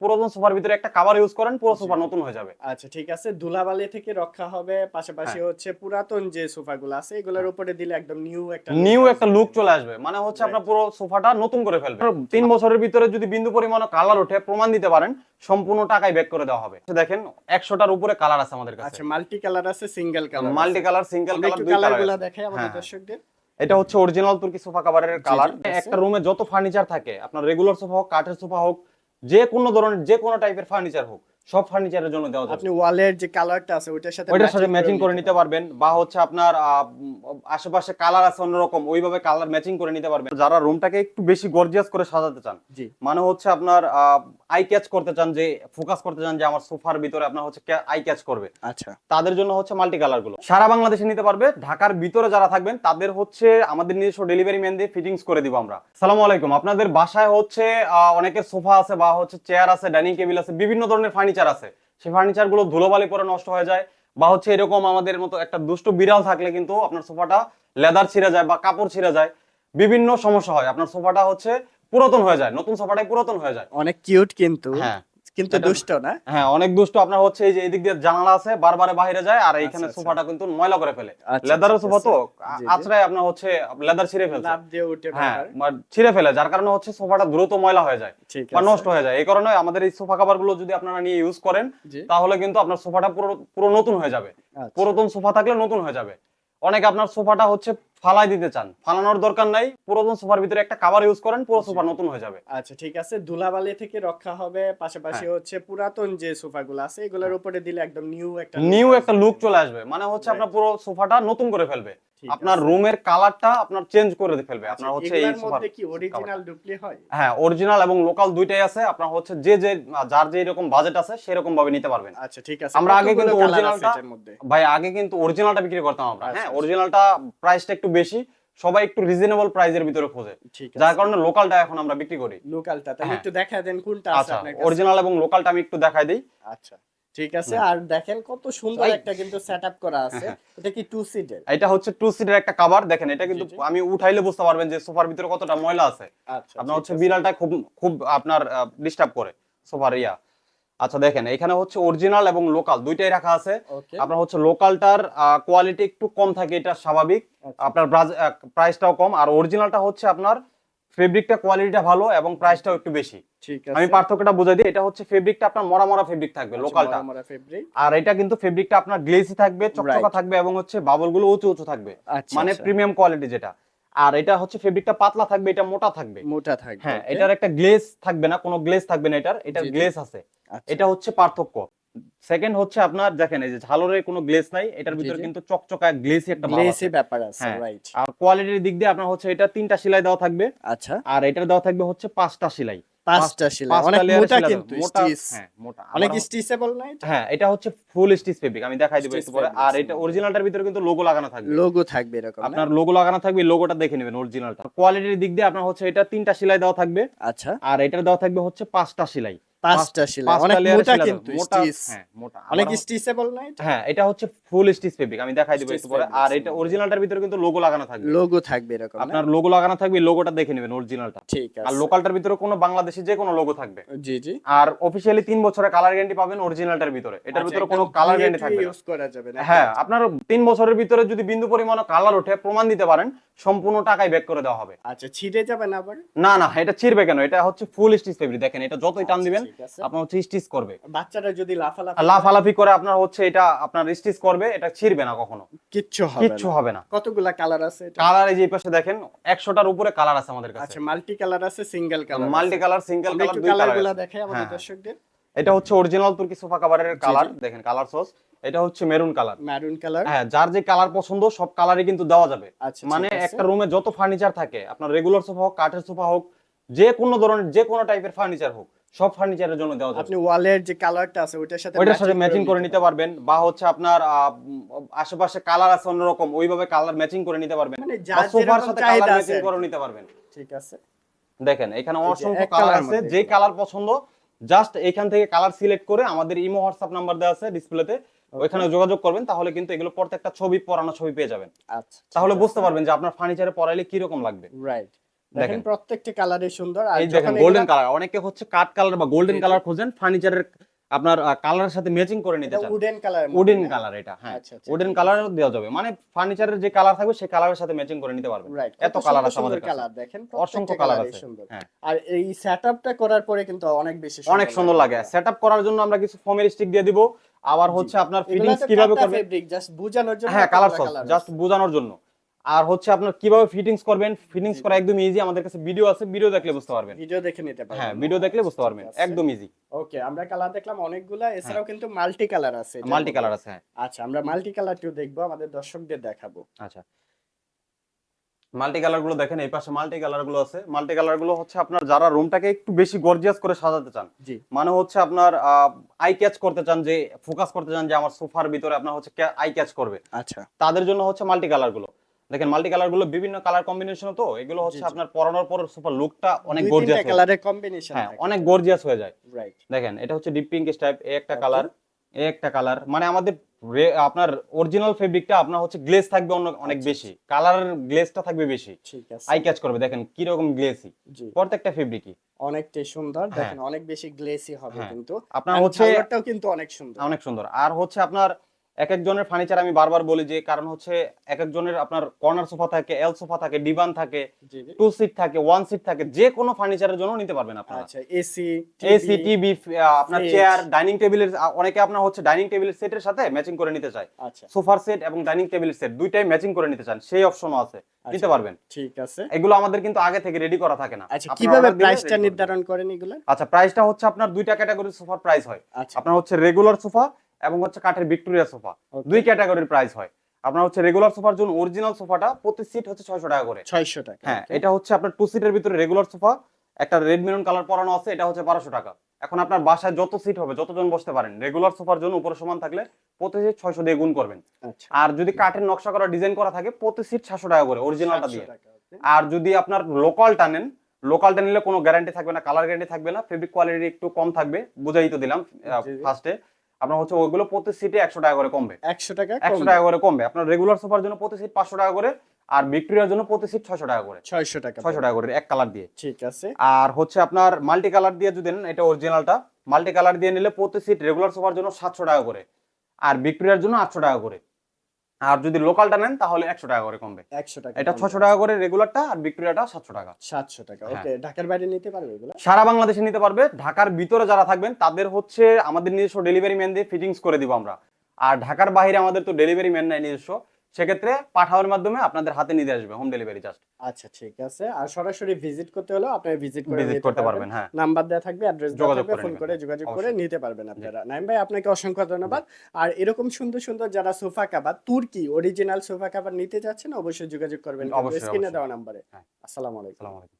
পুরাতন সোফার ভিতরে একটা কাভার ইউজ করেন পুরো সোফা নতুন হয়ে যাবে। আচ্ছা ঠিক আছে। ধুলাবালি থেকে রক্ষা হবে পাশাপাশি হ্যাঁ। হচ্ছে পুরাতন যে সোফাগুলো আছে এগুলোর উপরে দিলে একদম নিউ একটা নিউ একটা লুক চলে আসবে। মানে হচ্ছে আপনার পুরো সোফাটা নতুন করে ফেলবে। তিন বছরের ভিতরে যদি বিন্দু পরিমাণ কালার ওঠে প্রমাণ দিতে পারেন সম্পূর্ণ টাকায় ব্যাক করে দেওয়া হবে। দেখেন একশোটার উপরে কালার আছে আমাদের কাছে। আচ্ছা মাল্টি কালার আছে। Single colour multi colour single colour দুই কালারগুলা দেখাই আমাদের হ্যাঁ। দর্শকদের। এটা হচ্ছে অরিজিনাল তুর্কি সোফা কাভারের কালার একটা রুমে যত ফার্নিচার থাকে আপনার রেগুলার সোফা হোক কাঠের সোফা হোক যে কোনো ধরনের যে কোনো টাইপের ফার্নিচার হোক সব ফার্নিচারের জন্য দেওয়া আপনি ওয়ালের যে কালারটা আছে ওইটার সাথে ওইটার সাথে ম্যাচিং করে নিতে পারবেন বা হচ্ছে আপনার আশেপাশে কালার আছে অন্যরকম ওইভাবে কালার ম্যাচিং করে নিতে পারবেন। যারা রুমটাকে একটু বেশি গর্জিয়াস করে সাজাতে চান জি। মানে হচ্ছে আপনার আই ক্যাচ করতে চান যে ফোকাস করতে চান যে আমার সোফার ভিতরে আপনার হচ্ছে আই ক্যাচ করবে। আচ্ছা। তাদের জন্য হচ্ছে মাল্টি কালারগুলো। সারা বাংলাদেশে নিতে পারবে ঢাকার ভিতরে যারা থাকবেন তাদের হচ্ছে আমাদের নিজস্ব ডেলিভারি ম্যান দিয়ে ফিটিংস করে দিব আমরা। সালামু আলাইকুম আপনাদের বাসায় হচ্ছে অনেকের সোফা আছে বা হচ্ছে চেয়ার আছে ডাইনিং টেবিল আছে বিভিন্ন ধরনের ফার্নিচার আছে। সেই ফার্নিচারগুলো ধুলোবালি পরে নষ্ট হয়ে যায় বা হচ্ছে এরকম আমাদের মতো একটা দুষ্ট বিড়াল থাকলে কিন্তু আপনার সোফাটা লেদার ছিঁড়ে যায় বা কাপড় ছিঁড়ে যায়। বিভিন্ন সমস্যা হয়। আপনার সোফাটা হচ্ছে পুরাতন হয়ে যায়। নতুন সোফাটাই পুরাতন হয়ে যায়। অনেক কিউট কিন্তু। হ্যাঁ। কিন্তু দুষ্ট না। হ্যাঁ অনেক দুষ্ট। আপনার হচ্ছে এই যে এদিক দিয়ে জানালা আছে বারবারে বাইরে যায় আর এইখানে আচ্ছা, সোফাটা কিন্তু ময়লা করে ফেলে। আচ্ছা, লেদারের সোফা তো আছে। জি, জি। আছড়ায় আপনার হচ্ছে লেদার ছিঁড়ে ফেলছে। লাভ দিয়ে উঠে হ্যাঁ। ছিঁড়ে ফেলে যার কারণে হচ্ছে সোফাটা দ্রুত ময়লা হয়ে যায় বা নষ্ট হয়ে যায়। এই কারণে আমাদের এই সোফা কভারগুলো যদি আপনারা নিয়ে ইউজ করেন তাহলে কিন্তু আপনার সোফাটা পুরো পুরো নতুন হয়ে যাবে। আচ্ছা। পুরাতন সোফা থাকলে নতুন হয়ে যাবে। অনেকে আপনার সোফাটা হচ্ছে ফালাই দিতে চান। ফালানোর দরকার নাই। পুরাতন সোফার ভিতরে একটা কাভার ইউজ করেন পুরো সোফা নতুন হয়ে যাবে। আচ্ছা ঠিক আছে। ধুলাবালি থেকে রক্ষা হবে পাশাপাশি হ্যাঁ। হচ্ছে পুরাতন যে সোফাগুলো আছে এগুলোর উপরে দিলে একদম নিউ একটা নিউ একটা লুক চলে আসবে। মানে হচ্ছে আপনার পুরো সোফাটা নতুন করে ফেলবে। আপনার রুমের কালারটা আপনার চেঞ্জ করে ফেলবে। আচ্ছা, আপনার হচ্ছে এই সোফার মধ্যে কি অরিজিনাল ডুপ্লি হয়? হ্যাঁ অরিজিনাল এবং লোকাল দুইটাই আছে। আপনার হচ্ছে যে যে যার যে রকম বাজেট আছে সেরকম ভাবে নিতে পারবেন। আচ্ছা ঠিক আছে। আমরা আগে কিন্তু অরিজিনালটা ভাই আগে কিন্তু অরিজিনালটা বিক্রি করতাম আমরা। আচ্ছা, হ্যাঁ আচ্ছা। অরিজিনালটা প্রাইসটা একটু বেশি সবাই একটু রিজনেবল প্রাইসের ভিতরে খোঁজে। যার কারণে লোকালটা এখন আমরা বিক্রি করি। লোকালটা তাহলে হ্যাঁ। একটু দেখা দেন কোনটা আছে আচ্ছা আপনার কাছে। অরিজিনাল এবং লোকালটা আমি একটু দেখাই দিই। আচ্ছা ঠিক আছে। আর দেখেন কত সুন্দর একটা কিন্তু সেটআপ করা আছে। হ্যাঁ, এটা কি টু সিটের এটা হচ্ছে টু সিটের একটা কাভার দেখেন এটা কিন্তু। আমি উঠাইলে বুঝতে পারবেন যে সোফার ভিতরে কতটা ময়লা আছে। আচ্ছা আপনার হচ্ছে বিড়ালটা খুব খুব আপনার ডিস্টার্ব করে সোফার ইয়া। আচ্ছা দেখেন এখানে হচ্ছে অরিজিনাল এবং লোকাল দুইটাই রাখা আছে। আপনার হচ্ছে লোকালটার কোয়ালিটি একটু কম থাকে এটা স্বাভাবিক। আচ্ছা। আপনার প্রাইসটাও কম আর অরিজিনালটা হচ্ছে আপনার ফেব্রিকটা কোয়ালিটিটা ভালো এবং প্রাইসটাও একটু বেশি। আমি পার্থক্যটা বুঝাই দিই এটা হচ্ছে ফেব্রিকটা আপনার মরা মরা ফেব্রিক থাকবে আচ্ছা, লোকালটা মরা মরা fabric। আর এটা কিন্তু ফেব্রিকটা আপনার গ্লেসি থাকবে চকচকা থাকবে এবং হচ্ছে বাবলগুলো উঁচু উঁচু থাকবে। আচ্ছা মানে আচ্ছা। প্রিমিয়াম কোয়ালিটি যেটা। আর এটা হচ্ছে ফেব্রিকটা পাতলা থাকবে এটা মোটা থাকবে। মোটা থাকবে হ্যাঁ এটার একটা গ্লেজ থাকবে না কোনো গ্লেজ থাকবে না এটার এটার। গ্লেজ আছে। আচ্ছা, এটা হচ্ছে পার্থক্য। সেকেন্ড হচ্ছে আপনার দেখেন এই যে ঝালরের কোনো গ্লেস নাই এটার ভিতরে কিন্তু চকচকা গ্লেসি একটা গ্লেসি ব্যাপার আছে হ্যাঁ। রাইট আর কোয়ালিটির দিক দিয়ে আপনার হচ্ছে এটা তিনটা সেলাই দেওয়া থাকবে। আচ্ছা। আর এটার দেওয়া থাকবে হচ্ছে পাঁচটা সেলাই। পাঁচটা সেলাই। অনেক মোটা কিন্তু মোটা স্টিচ। হ্যাঁ মোটা। অনেক স্টিচেবল না এটা হ্যাঁ এটা হচ্ছে ফুল স্টিচ ফেব্রিক আমি দেখাই দেবো একটু পরে আর এটা। অরিজিনালটার ভিতরে কিন্তু লোগো লাগানো থাকবে। লোগো থাকবে এরকম আপনার লোগো লাগানো থাকবে লোগোটা দেখে নেবেন অরিজিনালটা কোয়ালিটির দিক দিয়ে আপনার হচ্ছে এটা তিনটা সেলাই দেওয়া থাকবে। আচ্ছা। আর এটার দেওয়া থাকবে হচ্ছে পাঁচটা সেলাই। পাঁচটা সেলাই অনেক মোটা সেলাই কিন্তু। স্টিচ। হ্যাঁ মোটা। অনেক স্টিচেবল না হ্যাঁ এটা হচ্ছে ফুল স্টিচ ফেব্রিক আমি দেখাই দেবো একটু পরে। আর এটা অরিজিনালটার ভিতরে কিন্তু লোগো লাগানো থাকবে। লোগো থাকবে এরকম আপনার লোগো লাগানো থাকবে লোগোটা দেখে নেবেন অরিজিনালটা ঠিক আর লোকালটার ভিতরে কোনো বাংলাদেশি যে কোনো লোগো থাকবে। জি জি। আর অফিসিয়ালি তিন বছরের কালার গ্যারান্টি পাবেন অরিজিনালটার ভিতরে। এটার ভিতরে কোনো কালার গ্যারান্টি থাকবে ইউজ করা যাবে না হ্যাঁ আপনার তিন বছরের ভিতরে যদি বিন্দু পরিমাণ কালার ওঠে প্রমাণ দিতে পারেন সম্পূর্ণ টাকায় ব্যাক করে দেওয়া হবে। আচ্ছা ছিঁড়ে যাবে না আবার? না না এটা ছিড়বে কেন? এটা হচ্ছে ফুল স্টিচ ফেব্রিক দেখেন এটা যতই টান আচ্ছা, দিবেন আছে। আপনার হচ্ছে স্টিচ করবে। বাচ্চারা যদি লাফালাফি লাফালাফি করে আপনার হচ্ছে এটা আপনার স্টিচ করবে এটা ছিড়বে না কখনো। কিচ্ছু হবে কিচ্ছু হবে না। কতগুলা কালার আছে কালার এই যে পাশে দেখেন উপরে কালার আছে আমাদের কাছে। আচ্ছা মাল্টি কালার আছে single colour multi colour single colour দুই দেখাই আমাদের হ্যাঁ। দর্শকদের। এটা হচ্ছে অরিজিনাল তুর্কি সোফা কাভারের কালার দেখেন কালার সস এটা হচ্ছে মেরুন কালার ম্যারুন কালার হ্যাঁ যার যে কালার পছন্দ সব কালারই কিন্তু দেওয়া যাবে। আচ্ছা মানে ঠিক আছে। একটা রুমে যত ফার্নিচার থাকে আপনার রেগুলার সোফা হোক কাঠের সোফা হোক যে কোনো ধরনের যে কোনো টাইপের ফার্নিচার হোক সব ফার্নিচারের জন্য দেওয়া যাবে। আপনি ওয়ালের যে কালারটা আছে ওইটার সাথে ওইটার সাথে ম্যাচিং করে নিতে পারবেন বা হচ্ছে আপনার আশেপাশে কালার আছে অন্যরকম ওইভাবে কালার ম্যাচিং করে নিতে পারবেন মানে যার সোফার সাথে কালার ম্যাচিং করে নিতে পারবেন। ঠিক আছে। দেখেন এখানে অসংখ্য কালার আছে যে কালার পছন্দ জাস্ট এখান থেকে কালার সিলেক্ট করে আমাদের ইমো হোয়াটসঅ্যাপ নাম্বার দেওয়া আছে ডিসপ্লেতে ওইখানে যোগাযোগ করবেন তাহলে কিন্তু এগুলো প্রত্যেকটা ছবি পরানো ছবি পেয়ে যাবেন। আচ্ছা তাহলে বুঝতে পারবেন যে আপনার ফার্নিচারে পরাইলে কি রকম লাগবে। রাইট দেখেন প্রত্যেকটি কালারে সুন্দর। আর দেখেন গোল্ডেন কালার অনেকে হচ্ছে কাঠ কালার বা গোল্ডেন। কালার খোঁজেন ফার্নিচারের আপনার কালারের সাথে ম্যাচিং করে নিতে চান। উডেন কালার উডেন কালার এটা হ্যাঁ। আচ্ছা, আচ্ছা, উডেন ঠিক কালার দেওয়া যাবে। মানে ফার্নিচারের যে কালার থাকবে সেই কালারের সাথে ম্যাচিং করে নিতে পারবেন। এত কালার আছে আমাদের কালার দেখেন অসংখ্য কালার আছে। হ্যাঁ। আর এই সেটআপটা করার পরে কিন্তু অনেক বেশি অনেক সুন্দর লাগে। সেটআপ করার জন্য আমরা কিছু ফোমের স্টিক দিয়ে দিব। আবার হচ্ছে আপনার ফিটিংস কীভাবে ফেব্রিক জাস্ট বুঝানোর জন্য হ্যাঁ কালার জাস্ট। বোঝানোর জন্য। আর হচ্ছে আপনার কীভাবে ফিটিংস করবেন? ফিটিংস করা একদম ইজি আমাদের কাছে ভিডিও আছে ভিডিও দেখলে বুঝতে পারবেন। ভিডিও দেখে নিতে পারবেন। হ্যাঁ ভিডিও দেখলে বুঝতে পারবেন একদম ইজি ওকে আমরা কালার দেখলাম অনেকগুলা এছাড়াও কিন্তু মাল্টি কালার আছে মাল্টি কালার আছে হ্যাঁ। আচ্ছা আমরা মাল্টি কালারটিও দেখব আমাদের দর্শকদের দেখাবো। আচ্ছা। মাল্টি কালারগুলো দেখেন এই পাশে মাল্টি কালারগুলো আছে। মাল্টি কালারগুলো হচ্ছে আপনার যারা রুমটাকে একটু বেশি গর্জিয়াস করে সাজাতে চান জি। মানে হচ্ছে আপনার আই ক্যাচ করতে চান যে ফোকাস করতে চান যে আমার সোফার ভিতরে আপনার হচ্ছে আই ক্যাচ করবে। আচ্ছা। তাদের জন্য হচ্ছে মাল্টি কালারগুলো। দেখেন মাল্টি কালারগুলো বিভিন্ন কালার কম্বিনেশন তো এগুলো হচ্ছে। আপনার পরানোর পর সোফার লুকটা অনেক গর্জিয়াস কালারের কম্বিনেশন হ্যাঁ অনেক গর্জিয়াস হয়ে যায়। রাইট দেখেন এটা হচ্ছে ডিপ পিঙ্ক টাইপ এ একটা কালার এ একটা কালার মানে আমাদের আপনার অরিজিনাল ফেব্রিকটা আপনার হচ্ছে গ্লেজ থাকবে অনেক আচ্ছা, বেশি। কালারের গ্লেজটা থাকবে বেশি। ঠিক আছে। আই ক্যাচ করবে। দেখেন কি রকম গ্লেসি প্রত্যেকটা ফেব্রিকই অনেকটাই সুন্দর। হ্যাঁ। দেখেন অনেক বেশি গ্লেসি হবে হ্যাঁ। কিন্তু। আপনার হচ্ছে কিন্তু অনেক সুন্দর। অনেক সুন্দর। আর হচ্ছে আপনার এক একজনের ফার্নিচার আমি বারবার বলি যে কারণ হচ্ছে এক একজনের আপনার কর্নার সোফা থাকে এল সোফা থাকে ডিভান থাকে টু সিট থাকে ওয়ান সিট থাকে যে কোনো ফার্নিচারের জন্য নিতে পারবেন আপনারা। আচ্ছা এসি এসি টিভি আপনার চেয়ার ডাইনিং টেবিলের অনেকে আপনার হচ্ছে ডাইনিং টেবিলের সেটের সাথে ম্যাচিং করে নিতে চায়। আচ্ছা। সোফার সেট এবং ডাইনিং টেবিল সেট দুইটাই ম্যাচিং করে নিতে চান সেই অপশনও আছে। নিতে আচ্ছা, পারবেন। ঠিক আছে। এগুলো আমাদের কিন্তু আগে থেকে রেডি করা থাকে না। আচ্ছা কীভাবে প্রাইসটা। নির্ধারণ করেন এগুলো? আচ্ছা প্রাইসটা হচ্ছে আপনার দুইটা ক্যাটাগরির সোফার প্রাইস হয়। আচ্ছা। আপনার হচ্ছে রেগুলার সোফা এবং হচ্ছে কাঠের ভিক্টোরিয়া সোফা। দুই ক্যাটাগরির প্রাইস হয়। আপনার হচ্ছে রেগুলার সোফার জন্য অরিজিনাল সোফাটা প্রতি সিট হচ্ছে ছয়শো টাকা করে। ছয়শো টাকা হ্যাঁ এটা হচ্ছে আপনার টু সিটের ভিতরে রেগুলার সোফা একটা রেড মেরুন কালার পরানো আছে এটা হচ্ছে বারোশো টাকা। এখন আপনার বাসায় যত সিট হবে যতজন বসতে পারেন রেগুলার সোফার জন্য উপরে সমান থাকলে প্রতি সিট ছয়শো দিয়ে গুণ করবেন। আচ্ছা। আর যদি কাঠের নকশা করা ডিজাইন করা থাকে প্রতি সিট সাতশো টাকা করে অরিজিনালটা দিয়ে। আর যদি আপনার লোকালটা নেন লোকালটা নিলে কোনো গ্যারান্টি থাকবে না কালার গ্যারান্টি থাকবে না ফেব্রিক কোয়ালিটি একটু কম থাকবে বুঝাই তো দিলাম। ফার্স্টে আপনার হচ্ছে ওইগুলো প্রতি সিটে একশো টাকা করে কমবে। একশো টাকা একশো টাকা করে কমবে। আপনার রেগুলার সোফার জন্য প্রতি সিট পাঁচশো টাকা করে আর ভিক্টোরিয়ার জন্য প্রতি সিট ছয়শো টাকা করে। ছয়শো টাকা ছয়শো টাকা করে এক কালার দিয়ে। ঠিক আছে। আর হচ্ছে আপনার মাল্টি কালার দিয়ে যদি নেন এটা অরিজিনালটা মাল্টি কালার দিয়ে নিলে প্রতি সিট রেগুলার সোফার জন্য সাতশো টাকা করে আর ভিক্টোরিয়ার জন্য আটশো টাকা করে। আর যদি লোকালটা নেন তাহলে একশো টাকা করে কমবে। একশো টাকা এটা ছশো টাকা করে রেগুলারটা আর বিক্রিয়াটা সাতশো টাকা। সাতশো টাকা হ্যাঁ। ওকে ঢাকার বাইরে নিতে পারবে এগুলো? সারা বাংলাদেশে নিতে পারবে। ঢাকার ভিতরে যারা থাকবেন তাদের হচ্ছে আমাদের নিজস্ব ডেলিভারি ম্যান দিয়ে ফিটিংস করে দিব আমরা। আর ঢাকার বাইরে আমাদের তো ডেলিভারি ম্যান নাই নিজস্ব। সেক্ষেত্রে পাঠাওয়ার মাধ্যমে আপনাদের হাতে নিতে আসবে হোম ডেলিভারি জাস্ট আচ্ছা ঠিক আছে। আর সরাসরি ভিজিট করতে হলে আপনি ভিজিট করে ভিজিট করতে পারবেন। হ্যাঁ। নাম্বার দেওয়া থাকবে অ্যাড্রেস দেওয়া থাকবে ফোন করে যোগাযোগ করে নিতে পারবেন আপনারা। নাইম ভাই আপনাকে অসংখ্য ধন্যবাদ। আর এরকম সুন্দর সুন্দর যারা সোফা কাভার তুর্কি অরিজিনাল সোফা কাভার নিতে যাচ্ছেন অবশ্যই যোগাযোগ করবেন। অবশ্যই, স্ক্রিনে দেওয়া নম্বরে। হ্যাঁ। আসসালামু আলাইকুম।